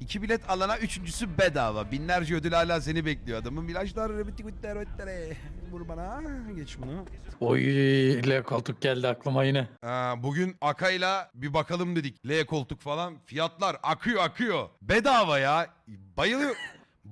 İki bilet alana üçüncüsü bedava. Binlerce ödül hala seni bekliyor adamın. Bilaçlar bitti bitti bitti. Vur bana. Geç bunu. Oy L koltuk geldi aklıma yine. Ha, bugün Akay'la bir bakalım dedik. L koltuk falan. Fiyatlar akıyor akıyor. Bedava ya. Bayılıyor.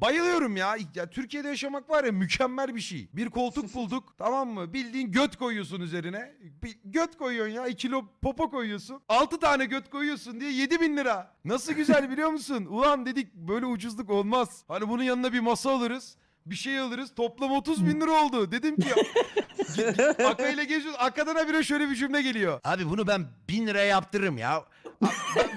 Bayılıyorum ya. ya. Türkiye'de yaşamak var ya mükemmel bir şey. Bir koltuk bulduk tamam mı? Bildiğin göt koyuyorsun üzerine. Bir göt koyuyorsun ya. 2 kilo popo koyuyorsun. 6 tane göt koyuyorsun diye 7 bin lira. Nasıl güzel biliyor musun? Ulan dedik böyle ucuzluk olmaz. Hani bunun yanına bir masa alırız. Bir şey alırız. Toplam 30 bin lira oldu. Dedim ki Aka ile geziyoruz. Aka'dan habire şöyle bir cümle geliyor. Abi bunu ben bin liraya yaptırırım ya.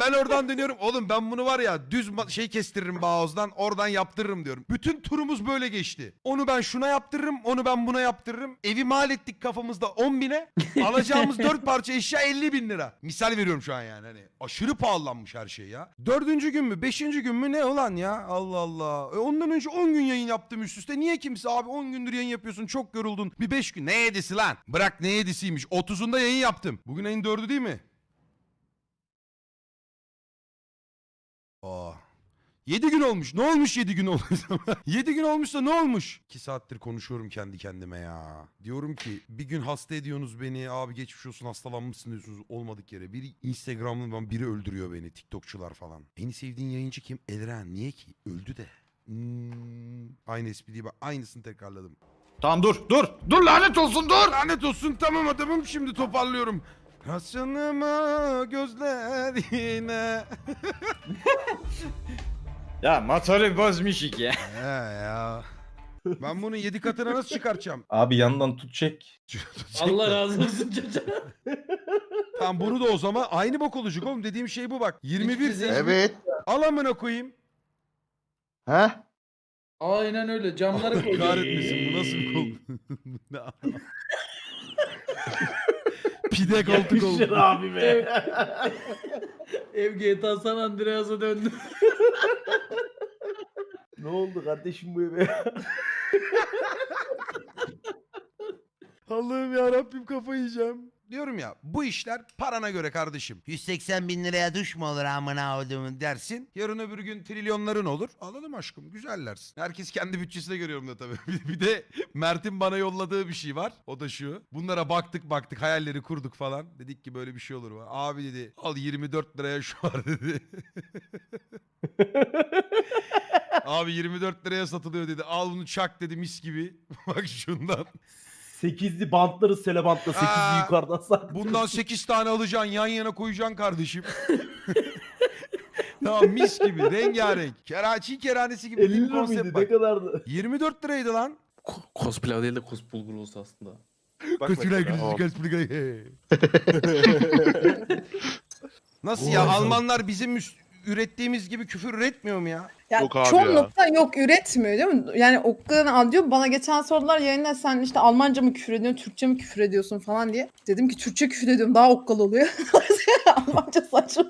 Ben, oradan dönüyorum. Oğlum ben bunu var ya düz şey kestiririm Bağoz'dan oradan yaptırırım diyorum. Bütün turumuz böyle geçti. Onu ben şuna yaptırırım. Onu ben buna yaptırırım. Evi mal ettik kafamızda 10 bine. Alacağımız 4 parça eşya 50 bin lira. Misal veriyorum şu an yani. Hani aşırı pahalanmış her şey ya. Dördüncü gün mü? Beşinci gün mü? Ne ulan ya? Allah Allah. E ondan önce 10 gün yayın yaptım üst üste. Niye kimse abi 10 gündür yayın yapıyorsun çok yoruldun. Bir 5 gün. Ne yedisi lan? Bırak ne yedisiymiş. 30'unda yayın yaptım. Bugün ayın 4'ü değil mi? Aa. 7 gün olmuş. Ne olmuş 7 gün olmuş? 7 gün olmuşsa ne olmuş? 2 saattir konuşuyorum kendi kendime ya. Diyorum ki bir gün hasta ediyorsunuz beni. Abi geçmiş olsun hastalanmışsın diyorsunuz olmadık yere. Biri Instagram'dan biri öldürüyor beni. TikTokçular falan. Beni sevdiğin yayıncı kim? Elren. Niye ki? Öldü de. Hmm, aynı espriyi bak. Aynısını tekrarladım. Tamam dur dur. Dur lanet olsun dur. Lanet olsun tamam adamım şimdi toparlıyorum. Hasanıma gözlerine. Ya motoru bozmuş iki. He ya. Ben bunun yedi katına nasıl çıkartacağım? Abi yandan tut çek. Allah razı olsun çocuğa. Tamam bunu da o zaman aynı bok olacak oğlum. Dediğim şey bu bak. 21 Evet. al amına koyayım. He? Aynen öyle camları koy. Kahretmesin bu nasıl bir kol? Ne Pide koltuk oldu. abi be. Ev GTA San Andreas'a döndü. ne oldu kardeşim bu eve? Allah'ım ya Rabbim kafayı yiyeceğim. Diyorum ya bu işler parana göre kardeşim. 180 bin liraya duş mu olur amına odumun dersin. Yarın öbür gün trilyonların olur. Alalım aşkım güzellersin. Herkes kendi bütçesine görüyorum da tabii. Bir- bir de Mert'in bana yolladığı bir şey var. O da şu. Bunlara baktık baktık hayalleri kurduk falan. Dedik ki böyle bir şey olur mu? Abi dedi al 24 liraya şu var dedi. Abi 24 liraya satılıyor dedi. Al bunu çak dedi mis gibi. Bak şundan. Sekizli bantları sele bantla sekizli Aa, yukarıdan sak. Bundan 8 tane alacaksın yan yana koyacaksın kardeşim. tamam mis gibi rengarenk. Keraçi keranesi gibi 50 bir lira konsept mıydı? bak. Ne kadardı? 24 liraydı lan. Cosplay değil de cosplay olsa aslında. Bak Kötüler mesela. gülücük kötüler. Nasıl ya Almanlar bizim üst- ürettiğimiz gibi küfür üretmiyor mu ya? Ya Yok abi çoğunlukla yok üretmiyor değil mi? Yani Okka'nın anlıyor. Bana geçen sordular yayında sen işte Almanca mı küfür ediyorsun, Türkçe mi küfür ediyorsun falan diye. Dedim ki Türkçe küfür ediyorum daha okkalı oluyor. Almanca saçma.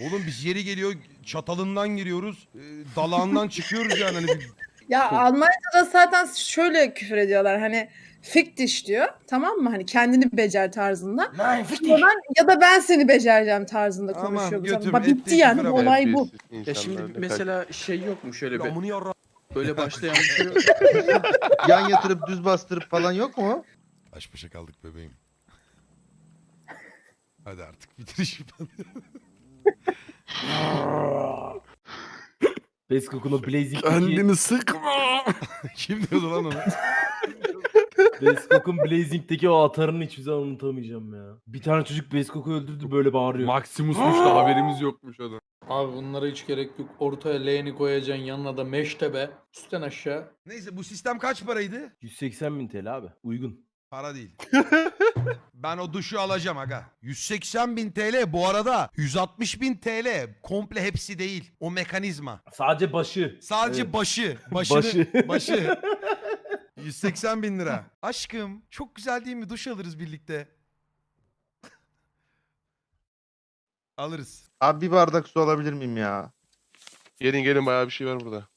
Oğlum biz yeri geliyor çatalından giriyoruz, e, dalağından çıkıyoruz yani. Hani bir- Ya Almanca'da zaten şöyle küfür ediyorlar hani fick dich diyor tamam mı? Hani kendini becer tarzında. Ya ben, ya da ben seni becereceğim tarzında Aman konuşuyor. götüm. Bak bitti yani olay bu. Ya şimdi mesela şey yok mu şöyle bir böyle başlayan bir şey yok. Yan yatırıp düz bastırıp falan yok mu? Baş başa kaldık bebeğim. Hadi artık bitir işi. Beskok'un Blazing Kendini sıkma. Kim diyordu lan onu? Beskok'un Blazing'deki o atarını hiçbir zaman unutamayacağım ya. Bir tane çocuk Beskok'u öldürdü böyle bağırıyor. Maximus'muş da haberimiz yokmuş adam. Abi bunlara hiç gerek yok. Ortaya leğeni koyacaksın yanına da meştebe. Üstten aşağı. Neyse bu sistem kaç paraydı? 180 bin TL abi. Uygun. Para değil. ben o duşu alacağım aga. 180 bin TL bu arada 160 bin TL komple hepsi değil. O mekanizma. Sadece başı. Sadece Evet. başı. Başını, başı. Başı. 180 bin lira. Aşkım çok güzel değil mi? Duş alırız birlikte. Alırız. Abi bir bardak su alabilir miyim ya? Gelin gelin bayağı bir şey var burada.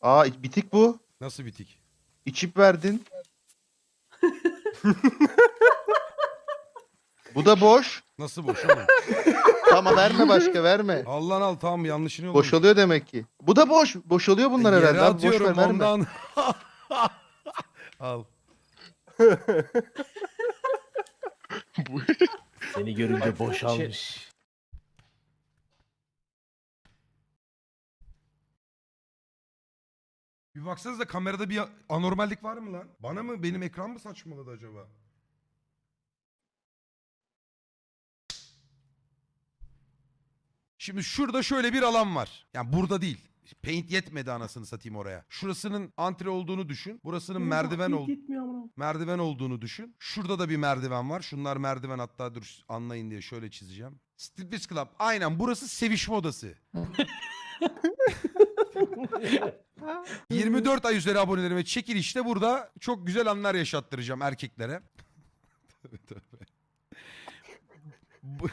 Aa bitik bu. Nasıl bitik? İçip verdin. bu da boş. Nasıl boş oğlum? Tamam verme başka verme. Al lan al tamam yanlışını yollamış. Boşalıyor demek ki. Bu da boş. Boşalıyor bunlar Yere herhalde. Abi, boş atıyorum ver verme. ondan. al. Seni görünce boşalmış. Bir baksanıza kamerada bir anormallik var mı lan? Bana mı benim ekran mı saçmaladı acaba? Şimdi şurada şöyle bir alan var. Yani burada değil. Paint yetmedi anasını satayım oraya. Şurasının antre olduğunu düşün. Burasının merdiven ol merdiven olduğunu düşün. Şurada da bir merdiven var. Şunlar merdiven hatta dur anlayın diye şöyle çizeceğim. Striptease Club. Aynen burası sevişme odası. 24 ay üzeri abonelerime çekilişte burada çok güzel anlar yaşattıracağım erkeklere. Tövbe. Bu-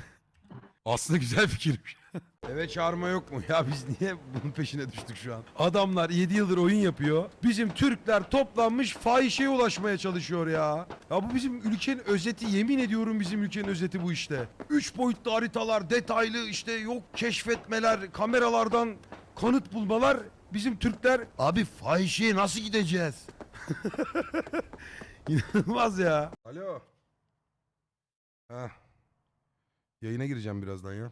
Aslında güzel fikirmiş. Eve çağırma yok mu? Ya biz niye bunun peşine düştük şu an? Adamlar 7 yıldır oyun yapıyor. Bizim Türkler toplanmış fahişeye ulaşmaya çalışıyor ya. Ya bu bizim ülkenin özeti. Yemin ediyorum bizim ülkenin özeti bu işte. 3 boyutlu haritalar, detaylı işte yok keşfetmeler, kameralardan kanıt bulmalar. Bizim Türkler abi fahişeye nasıl gideceğiz? İnanılmaz ya. Alo. Heh. Yayına gireceğim birazdan ya.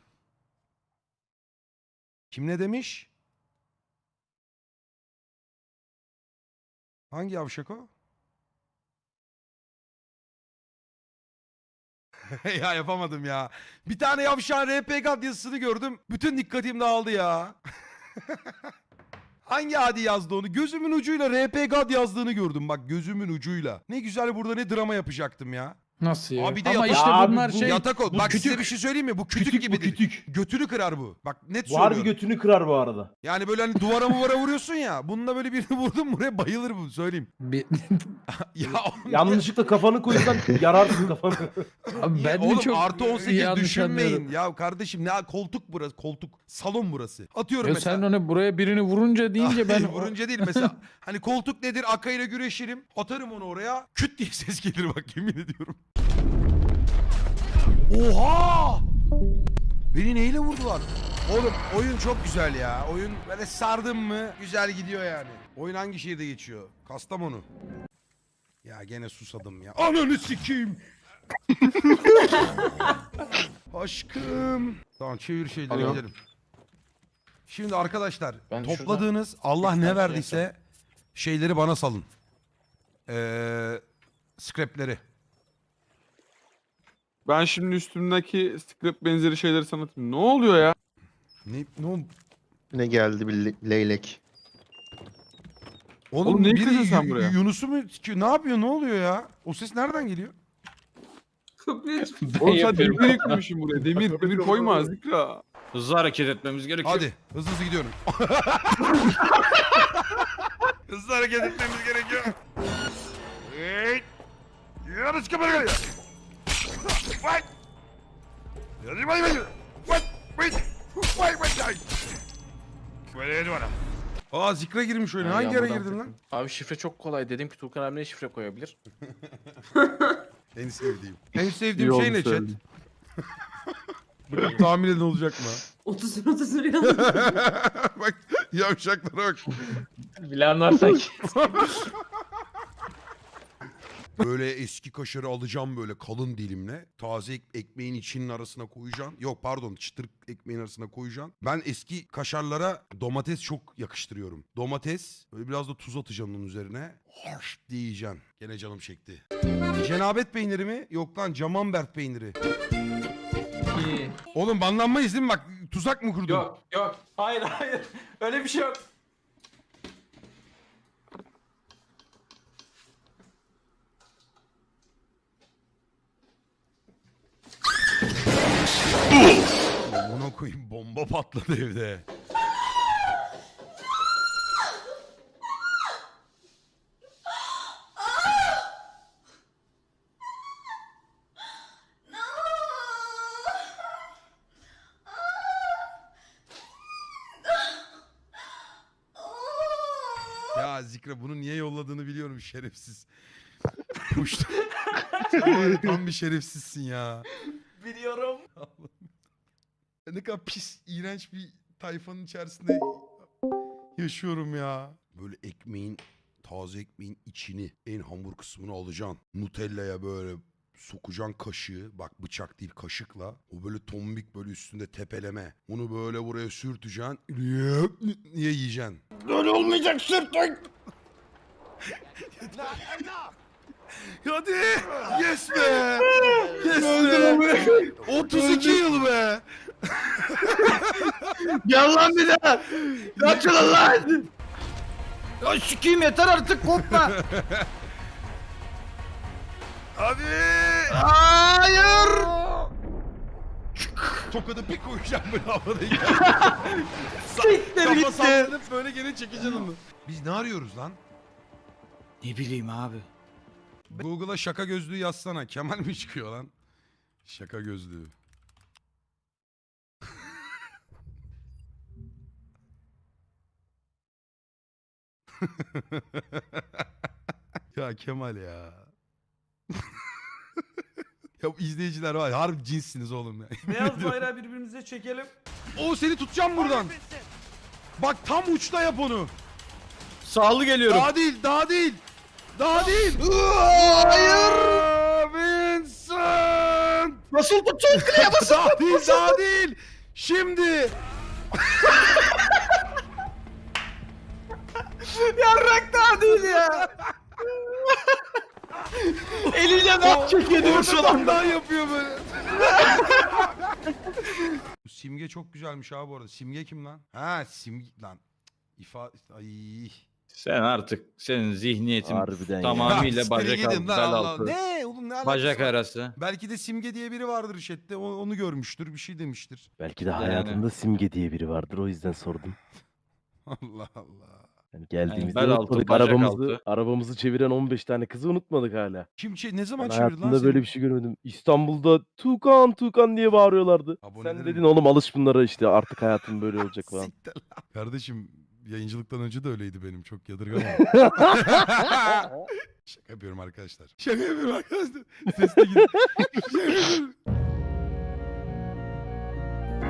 Kim ne demiş? Hangi yavşak o? ya yapamadım ya. Bir tane yavşağın RP God yazısını gördüm. Bütün dikkatim dağıldı ya. Hangi adi yazdı onu? Gözümün ucuyla RP God yazdığını gördüm bak gözümün ucuyla. Ne güzel burada ne drama yapacaktım ya. Nasıl ya? Abi de Ama yatak- işte Abi bunlar bu şey... Yatak o. bu Bak size kütük. bir şey söyleyeyim mi? Bu kütük, Kütük bu gibidir. kütük. Götünü kırar bu. Bak net Bu harbi söylüyorum. götünü kırar bu arada. Yani böyle hani duvara muvara vuruyorsun ya. Bununla böyle birini vurdun buraya bayılır bu söyleyeyim. Bir... ya oğlum, Yanlışlıkla kafanı koysan yararsın kafanı. Abi ben oğlum de çok artı 18 yanlış düşünmeyin. anlıyorum. Ya kardeşim ne koltuk burası koltuk. Salon burası. Atıyorum Ya mesela. sen onu buraya birini vurunca deyince ben... Vurunca değil mesela. hani koltuk nedir? Akayla güreşirim. Atarım onu oraya. Küt diye ses gelir bak yemin ediyorum. Oha! Beni neyle vurdular? Oğlum oyun çok güzel ya. Oyun böyle sardım mı güzel gidiyor yani. Oyun hangi şehirde geçiyor? Kastamonu. Ya gene susadım ya. Ananı sikeyim. Aşkım. Tamam çevir şeyleri Alo. gidelim. Şimdi arkadaşlar Ben topladığınız Allah ne verdiyse şeyleri bana salın. Ee, scrapleri. Ben şimdi üstümdeki script benzeri şeyleri sanatayım. Ne oluyor ya? Ne, ne ol- Ne geldi bir le- leylek. Oğlum, Oğlum ne biri yıkadın sen Yu- buraya? Yunus'u mu sikiyor? Ne yapıyor? Ne oluyor ya? O ses nereden geliyor? Oğlum sen demir yıkmışsın buraya. Demir, demir koyma Zikra. Hızlı hareket etmemiz gerekiyor. Hadi hızlı hızlı gidiyorum. hızlı hareket etmemiz gerekiyor. Hey! Yarış kapına geliyor. What? Geliyor. What? Wait. Wait, wait, wait. Böyle yedi bana. Aa zikre girmiş oyuna. Hangi yere girdin lan? Abi şifre çok kolay. Dedim ki Tuğkan abi ne şifre koyabilir? En sevdiğim. En sevdiğim şey ne chat? Bakalım tahmin edin olacak mı? 30 30 yazdım. bak yavşaklara bak. Bilen varsa Böyle eski kaşarı alacağım böyle kalın dilimle. Taze ek- ekmeğin içinin arasına koyacaksın. Yok pardon çıtır ekmeğin arasına koyacaksın. Ben eski kaşarlara domates çok yakıştırıyorum. Domates böyle biraz da tuz atacaksın onun üzerine. Harş diye yiyeceksin. Gene canım çekti. Cenabet peyniri mi? Yok lan camembert peyniri. Oğlum banlanmayız değil mi? Bak tuzak mı kurdun? Yok yok. Hayır hayır. Öyle bir şey yok. Buna koyayım bomba patladı evde. Ya Zikra bunu niye yolladığını biliyorum şerefsiz. Ya, tam bir şerefsizsin ya. Ne kadar pis, iğrenç bir tayfanın içerisinde yaşıyorum ya. Böyle ekmeğin, taze ekmeğin içini, en hamur kısmını alacaksın. Nutella'ya böyle sokacaksın kaşığı. Bak bıçak değil kaşıkla. O böyle tombik böyle üstünde tepeleme. Onu böyle buraya sürteceksin. Niye yiyeceksin? Böyle olmayacak sırtın. Hadi. Yes be. Yes be. 32 yıl be. Gel lan bir daha. Kaçılın lan. Ya sikeyim yeter artık kopma. Hadi. Hayır. Tokadı bir koyacağım böyle havada. Siktir Kafa gitti. sallanıp böyle gene çekeceksin onu. Biz ne arıyoruz lan? Ne bileyim abi. Google'a şaka gözlüğü yazsana. Kemal mi çıkıyor lan? Şaka gözlüğü. ya Kemal ya. ya bu izleyiciler var ya harbi cinssiniz oğlum ya. Beyaz bayrağı birbirimize çekelim. o seni tutacağım buradan. Bak tam uçta yap onu. Sağlı geliyorum. Daha değil, daha değil. Daha değil. Hayır. Vincent! Nasıl tutacağız kliye Daha değil, daha değil. Şimdi. Yarrak daha değil ya. Eliyle ne çekiyor şu Ortadan anda. daha yapıyor böyle. Bu simge çok güzelmiş abi bu arada. Simge kim lan? Ha simge lan. İfa ay. Sen artık senin zihniyetin Harbiden ya. tamamıyla Ya, bacak siktir altı, gidin lan bel Allah. altı. Ne oğlum ne alakası Bacak var? arası. Belki de simge diye biri vardır chatte. O- Onu görmüştür, bir şey demiştir. Belki de Yani. hayatında simge diye biri vardır o yüzden sordum. Allah Allah. Yani geldiğimizde bel altı, unutmadık bacak arabamızı, altı. arabamızı çeviren 15 tane kızı unutmadık hala. Kim çe- ne zaman Ben çevirdi lan hayatımda seni? böyle bir şey görmedim. İstanbul'da Tukan Tukan diye bağırıyorlardı. Sen Abonelerim- dedin oğlum alış bunlara işte artık hayatım böyle olacak falan. Siktir lan. Kardeşim yayıncılıktan önce de öyleydi benim. Çok yadırgamam. Şaka yapıyorum arkadaşlar. Şaka yapıyorum arkadaşlar. Sesle gidin. Şaka yapıyorum.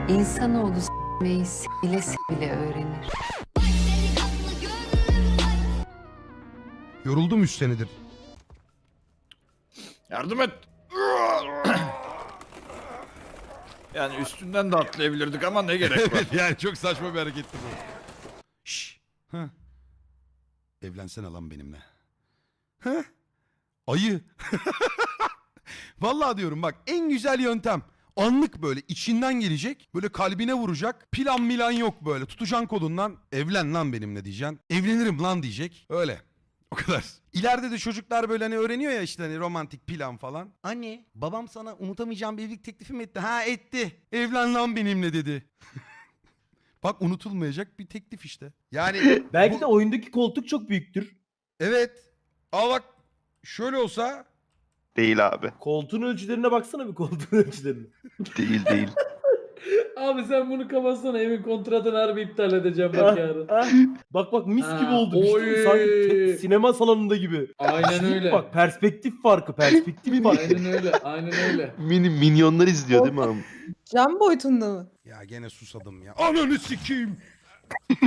İnsanoğlu s**meyi bile bile öğrenir. Yoruldum 3 senedir. Yardım et. yani üstünden de atlayabilirdik ama ne gerek var. evet yani çok saçma bir hareketti bu. Şşş. Hı. Evlensene lan benimle. Hı? Ayı. Vallahi diyorum bak en güzel yöntem. Anlık böyle içinden gelecek. Böyle kalbine vuracak. Plan milan yok böyle. Tutacaksın kolundan. Evlen lan benimle diyeceksin. Evlenirim lan diyecek. Öyle. O kadar. İleride de çocuklar böyle hani öğreniyor ya işte hani romantik plan falan. Anne babam sana unutamayacağım bir evlilik teklifi mi etti? Ha etti. Evlen lan benimle dedi. Bak unutulmayacak bir teklif işte. Yani Belki Bu- de oyundaki koltuk çok büyüktür. evet. Ama bak şöyle olsa Değil abi. Koltuğun ölçülerine baksana bir koltuğun ölçülerine. Değil değil. Abi sen bunu kapatsana evin kontratını harbi iptal edeceğim Ah, bak yarın. ah. Bak bak mis gibi oldu. işte. oy. Sanki te- sinema salonunda gibi. Aynen Çizdik öyle. Bak perspektif farkı, perspektif farkı. Aynen öyle. Aynen öyle. Mini minyonlar izliyor değil mi abi? Cam boyutunda mı? ya gene susadım ya. Ananı sikeyim.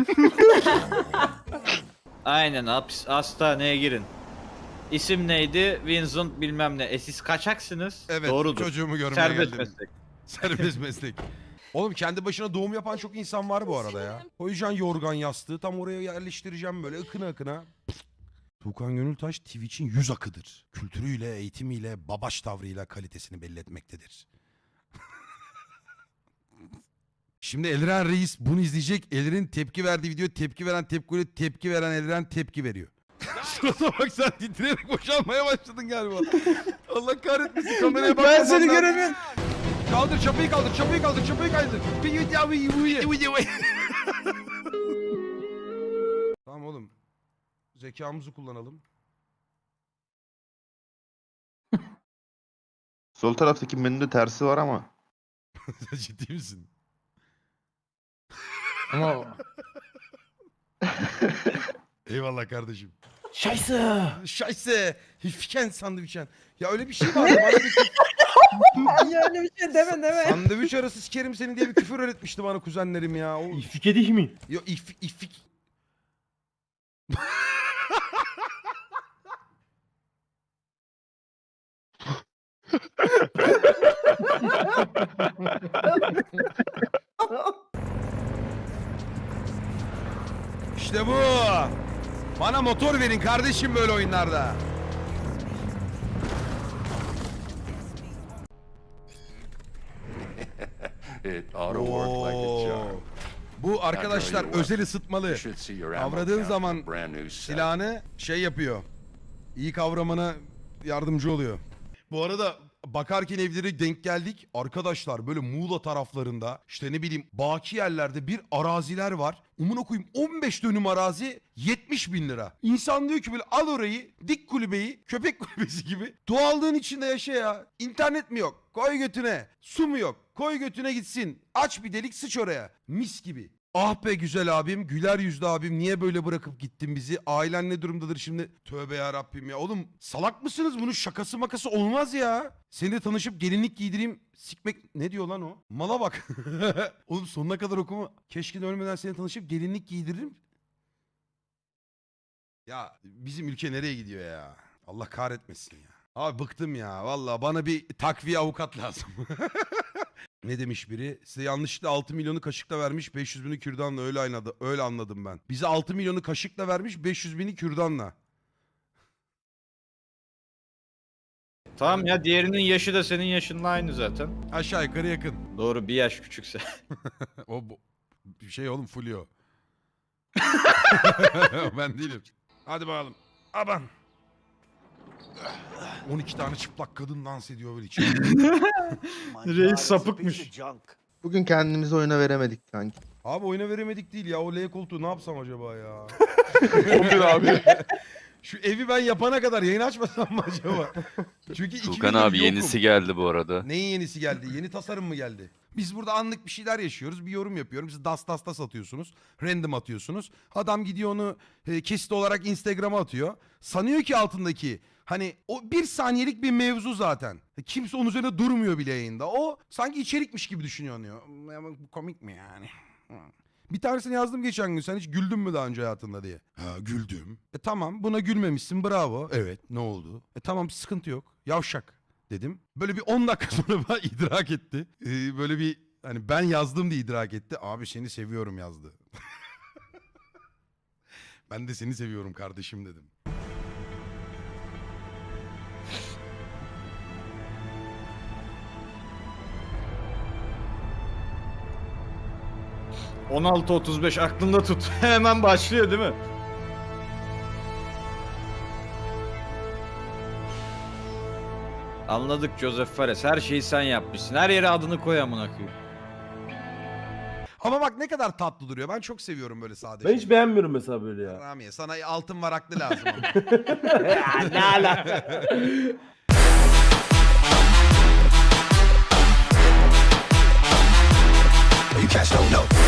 Aynen hapis hastaneye girin. İsim neydi? Vincent bilmem ne. E siz kaçaksınız. Evet Doğrudur. çocuğumu görmeye Serbest geldim. meslek. Serbest meslek. Oğlum kendi başına doğum yapan çok insan var bu arada ya. Koyacaksın yorgan yastığı tam oraya yerleştireceğim böyle ıkına ıkına. Tuğkan Gönültaş Twitch'in yüz akıdır. Kültürüyle, eğitimiyle, babaş tavrıyla kalitesini belli etmektedir. Şimdi Elren Reis bunu izleyecek. Elren'in tepki verdiği video tepki veren tepkiyle tepki veren Elren tepki veriyor. Şurada bak sen titreyerek boşalmaya başladın galiba. Allah kahretmesin kameraya bak. Ben seni göremiyorum. Kaldır çapayı kaldır çapayı kaldır çapayı kaldır. tamam oğlum. Zekamızı kullanalım. Sol taraftaki menüde tersi var ama. Sen Ciddi misin? Ama Eyvallah kardeşim. Şaysı. Şayse. Fiken sandviçen. Ya öyle bir şey var. Bana bir ya öyle bir şey deme deme. Sandviç arası sikerim seni diye bir küfür öğretmişti bana kuzenlerim ya. O, İfik edih mi? yo, if, ifik. İşte bu. Bana motor verin kardeşim böyle oyunlarda. Bu arkadaşlar özel ısıtmalı. Kavradığın zaman silahını şey yapıyor. İyi kavramana yardımcı oluyor. Bu arada bakarken evlere denk geldik. Arkadaşlar böyle Muğla taraflarında işte ne bileyim baki yerlerde bir araziler var. Umuna koyayım 15 dönüm arazi 70 bin lira. İnsan diyor ki böyle al orayı dik kulübeyi köpek kulübesi gibi. Doğallığın içinde yaşa ya. İnternet mi yok? Koy götüne. Su mu yok? Koy götüne gitsin. Aç bir delik sıç oraya. Mis gibi. Ah be güzel abim, güler yüzlü abim niye böyle bırakıp gittin bizi? Ailen ne durumdadır şimdi? Tövbe ya Rabbim ya. Oğlum salak mısınız? Bunun şakası makası olmaz ya. Seni de tanışıp gelinlik giydireyim. Sikmek ne diyor lan o? Mala bak. Oğlum sonuna kadar okuma. Keşke de ölmeden seni tanışıp gelinlik giydiririm. Ya bizim ülke nereye gidiyor ya? Allah kahretmesin ya. Abi bıktım ya. Vallahi bana bir takviye avukat lazım. Ne demiş biri? Size yanlışlıkla 6 milyonu kaşıkla vermiş 500 bini kürdanla öyle anladı, öyle anladım ben. Bize 6 milyonu kaşıkla vermiş 500 bini kürdanla. Tamam ya diğerinin yaşı da senin yaşınla aynı zaten. Aşağı yukarı yakın. Doğru bir yaş küçükse. O bu, şey oğlum Fulio. ben değilim. Hadi bakalım. Aban. 12 tane çıplak kadın dans ediyor böyle içeride. Reis sapıkmış. Bugün kendimizi oyuna veremedik sanki. Abi oyuna veremedik değil ya. O L koltuğu ne yapsam acaba ya? 11 abi. Şu evi ben yapana kadar yayın açmasam mı acaba? Çünkü Tuğkan gündür abi yokum. yenisi geldi bu arada. Neyin yenisi geldi? Yeni tasarım mı geldi? Biz burada anlık bir şeyler yaşıyoruz. Bir yorum yapıyorum. Siz das das das atıyorsunuz. Random atıyorsunuz. Adam gidiyor onu e, kesit olarak Instagram'a atıyor. Sanıyor ki altındaki hani o bir saniyelik bir mevzu zaten. Kimse onun üzerine durmuyor bile yayında. O sanki içerikmiş gibi düşünüyor. diyor. "Ya bu Komik mi yani? Hı. Bir tanesini yazdım geçen gün. Sen hiç güldün mü daha önce hayatında diye. Ha güldüm. E tamam buna gülmemişsin bravo. Evet ne oldu? E tamam sıkıntı yok. Yavşak dedim. Böyle bir 10 dakika sonra bana idrak etti. Ee, böyle bir hani ben yazdım diye idrak etti. Abi seni seviyorum yazdı. ben de seni seviyorum kardeşim dedim. ...16.35 aklında tut. Hemen başlıyor değil mi? Anladık Joseph Fares. Her şeyi sen yapmışsın. Her yere adını koy amına koyayım. Ama bak ne kadar tatlı duruyor. Ben çok seviyorum böyle sade Ben hiç beğenmiyorum mesela böyle ya. Ramiye sana altın varaklı lazım ama. ne alaka? You catch don't know.